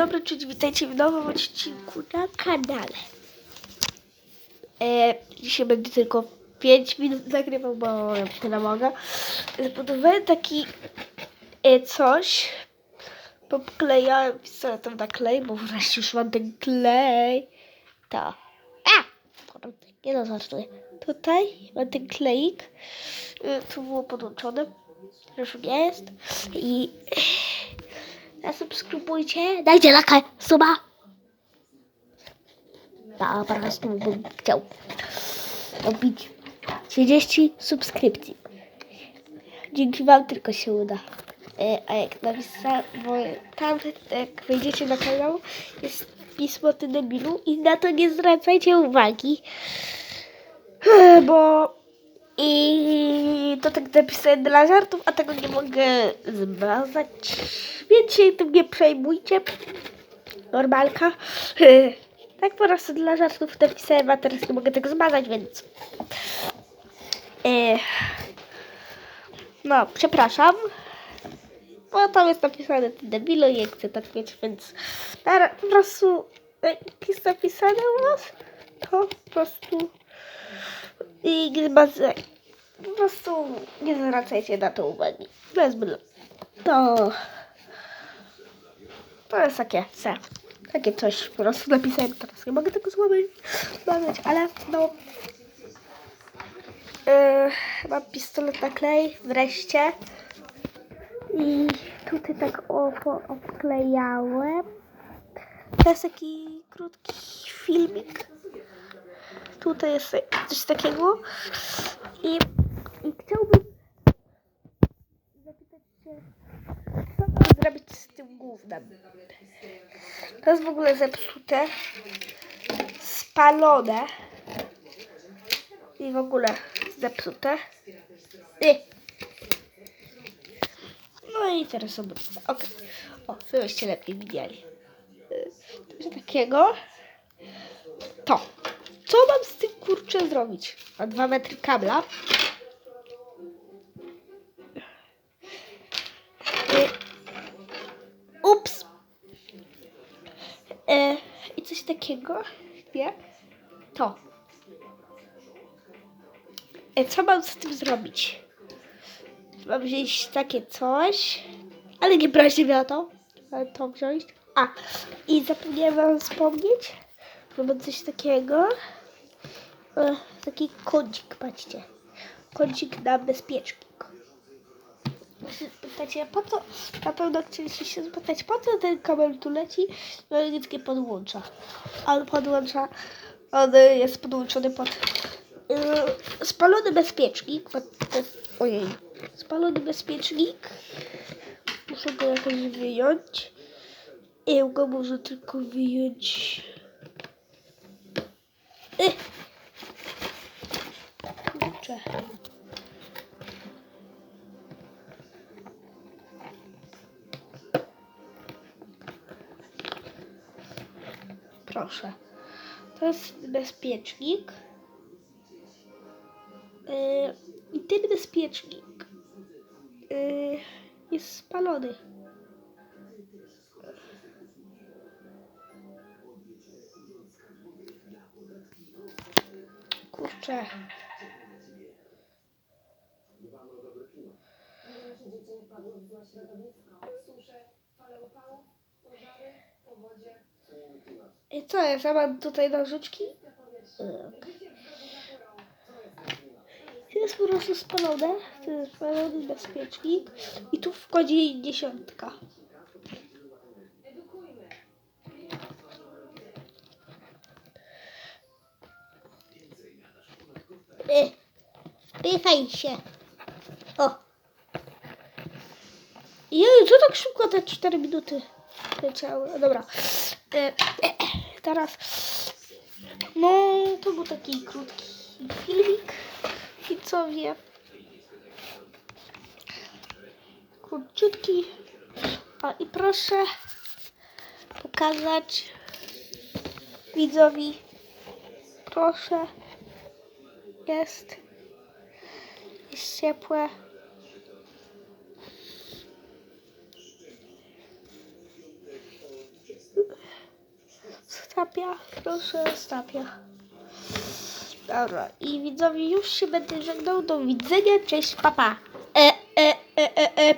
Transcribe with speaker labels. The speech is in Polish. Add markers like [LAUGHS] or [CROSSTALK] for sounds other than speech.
Speaker 1: dobry, cześć, witajcie w nowym odcinku na kanale. E, dzisiaj będę tylko 5 minut nagrywał, bo tyle mogę. Zbudowałem taki e, coś, poklejałem pistoletem na klej, bo wreszcie już mam ten klej. To. A! Nie no, żartuję. Tutaj mam ten kleik. E, tu było podłączone. Już nie jest. I zasubskrybujcie, dajcie laka, suba. Ja po prostu bym chciał robić 30 subskrypcji. Dzięki Wam tylko się uda. E, A jak napisałem, bo tam jak wejdziecie na kanał jest pismo ty debilu i na to nie zwracajcie uwagi. Bo i to tak napisałem dla żartów, a tego nie mogę zmazać. Więc się tym nie przejmujcie. Normalka. [LAUGHS] Tak po prostu dla żartów napisałem, a teraz nie mogę tego zmazać, więc... E, No, przepraszam. Bo tam jest napisane ty debilu i chcę tak mieć, więc po prostu jak jest napisane u was, to po prostu i zmazaj. Po prostu nie zwracajcie na to uwagi. Bez byle. To... To jest takie, takie coś po prostu napisałem teraz. Nie mogę tego złamać, ale no... Yy, mam pistolet na klej, wreszcie. I tutaj tak opo obklejałem. To jest taki krótki filmik. Tutaj jest coś takiego. I, i chciałbym zapytać się, co mam zrobić z tym gównem. To jest w ogóle zepsute, spalone i w ogóle zepsute. I. No i teraz obecne. Ok. O, żebyście lepiej widzieli. Y, Coś takiego. To. Co mam z tym kurczę zrobić? Mam dwa metry kabla. Ups. E, I coś takiego. Nie? To. E, co mam z tym zrobić? Mam wziąć takie coś. Ale nie mnie o to. Mam to wziąć. A, i zapomniałem wam wspomnieć, że mam coś takiego. E, taki kącik, patrzcie. Kącik na bezpiecznik. Pytacie, po co, na pewno chcieliście się zapytać, po co ten kabel tu leci? No i nic nie podłącza. On podłącza, on jest podłączony pod yy, spalony bezpiecznik. Ojej, spalony bezpiecznik. Muszę go jakoś wyjąć. I go może tylko wyjąć. Kurczę. Proszę. To jest bezpiecznik. Yy, I ten bezpiecznik yy, jest spalony. Kurczę.
Speaker 2: Dzieci padły w złe środowisko, susze, fale upałów, pożary, powodzie,
Speaker 1: I co jest? Ja mam tutaj nożyczki? Tak. To jest po prostu spalone. To jest spalony bezpiecznik. I tu wchodzi dziesiątka.
Speaker 2: edukujmy.
Speaker 1: Y, Wpychaj się. O. Jej, co tak szybko te 4 minuty leciały? No Dobra. E, e, [CLEARS THROAT] teraz. No, to był taki krótki filmik. I co wie. Króciutki. A i proszę pokazać widzowi. Proszę. Jest. Jest ciepłe. Stapia, proszę, stapia. Dobra, i widzowie już się będę żegnał. Do widzenia, cześć, papa. E, e, e, e, e.